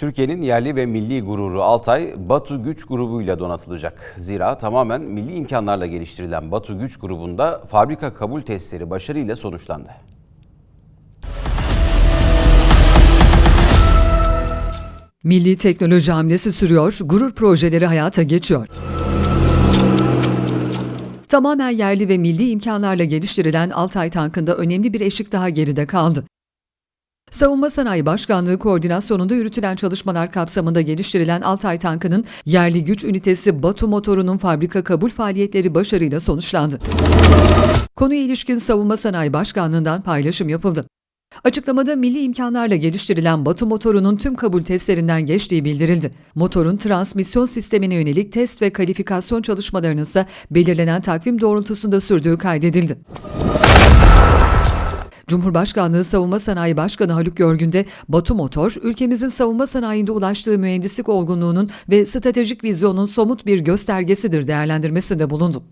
Türkiye'nin yerli ve milli gururu Altay, Batu Güç grubuyla donatılacak. Zira tamamen milli imkanlarla geliştirilen Batu Güç grubunda fabrika kabul testleri başarıyla sonuçlandı. Milli teknoloji hamlesi sürüyor, gurur projeleri hayata geçiyor. Tamamen yerli ve milli imkanlarla geliştirilen Altay tankında önemli bir eşik daha geride kaldı. Savunma Sanayi Başkanlığı koordinasyonunda yürütülen çalışmalar kapsamında geliştirilen Altay tankının yerli güç ünitesi Batu motorunun fabrika kabul faaliyetleri başarıyla sonuçlandı. Konuya ilişkin Savunma Sanayi Başkanlığı'ndan paylaşım yapıldı. Açıklamada milli imkanlarla geliştirilen Batu motorunun tüm kabul testlerinden geçtiği bildirildi. Motorun transmisyon sistemine yönelik test ve kalifikasyon çalışmalarının ise belirlenen takvim doğrultusunda sürdüğü kaydedildi. Cumhurbaşkanlığı Savunma Sanayi Başkanı Haluk Görgün de Batu Motor, ülkemizin savunma sanayinde ulaştığı mühendislik olgunluğunun ve stratejik vizyonun somut bir göstergesidir değerlendirmesinde bulundu.